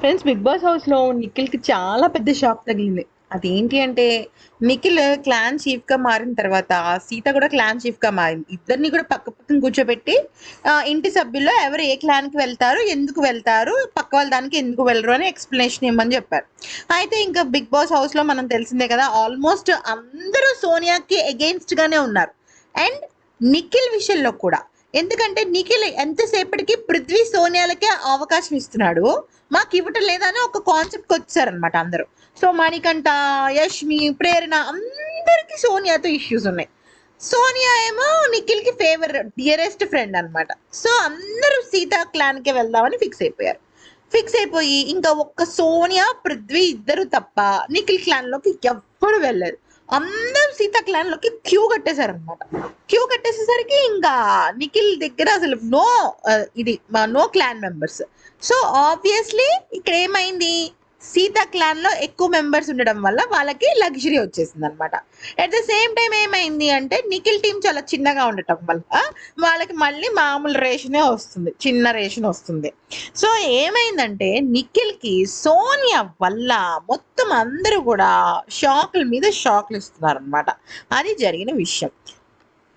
Friends big boss హౌస్లో నిఖిల్కి చాలా పెద్ద షాక్ తగిలింది. అదేంటి అంటే నిఖిల్ క్లాన్ చీఫ్గా మారిన తర్వాత సీత కూడా క్లాన్ చీఫ్గా మారింది. ఇద్దరిని కూడా పక్క పక్కన కూర్చోబెట్టి ఇంటి సభ్యుల్లో ఎవరు ఏ క్లాన్కి వెళ్తారు ఎందుకు వెళ్తారు పక్క వాళ్ళ దానికి ఎందుకు వెళ్ళరు అని ఎక్స్ప్లెనేషన్ ఇవ్వమని చెప్పారు. అయితే ఇంకా బిగ్ బాస్ హౌస్లో మనం తెలిసిందే కదా ఆల్మోస్ట్ అందరూ సోనియాకి అగెయిన్స్ట్గానే ఉన్నారు. అండ్ నిఖిల్ విషయంలో కూడా ఎందుకంటే నిఖిల్ ఎంతసేపటికి పృథ్వీ సోనియాలకే అవకాశం ఇస్తున్నాడు. మాకు ఇవ్వటం లేదని ఒక కాన్సెప్ట్కి వచ్చారనమాట అందరూ. సో మణికంఠ యష్మి ప్రేరణ అందరికీ సోనియాతో ఇష్యూస్ ఉన్నాయి. సోనియా ఏమో నిఖిల్కి ఫేవర్ డియరెస్ట్ ఫ్రెండ్ అన్నమాట. సో అందరూ సీతా క్లాన్కే వెళ్దామని ఫిక్స్ అయిపోయారు. ఫిక్స్ అయిపోయి ఇంకా ఒక్క సోనియా పృథ్వీ ఇద్దరు తప్ప నిఖిల్ క్లాన్లోకి ఎవ్వరు వెళ్ళారు అందరూ సీత క్లాన్లోకి క్యూ కట్టేశారనమాట క్యూ కట్టేసేసరికి ఇంకా నిఖిల్ దగ్గర అసలు నో uh, ఇది no clan members so obviously ఇక్కడ ఏమైంది సీత క్లాన్లో ఎక్కువ మెంబర్స్ ఉండడం వల్ల వాళ్ళకి లగ్జరీ వచ్చేసింది అనమాట అట్ ద సేమ్ టైం ఏమైంది అంటే నిఖిల్ టీం చాలా చిన్నగా ఉండటం వల్ల వాళ్ళకి మళ్ళీ మామూలు రేషనే వస్తుంది చిన్న రేషన్ వస్తుంది. సో ఏమైందంటే నిఖిల్కి సోనియా వల్ల మొత్తం అందరూ కూడా షాకుల మీద షాక్లు ఇస్తున్నారు అనమాట అది జరిగిన విషయం.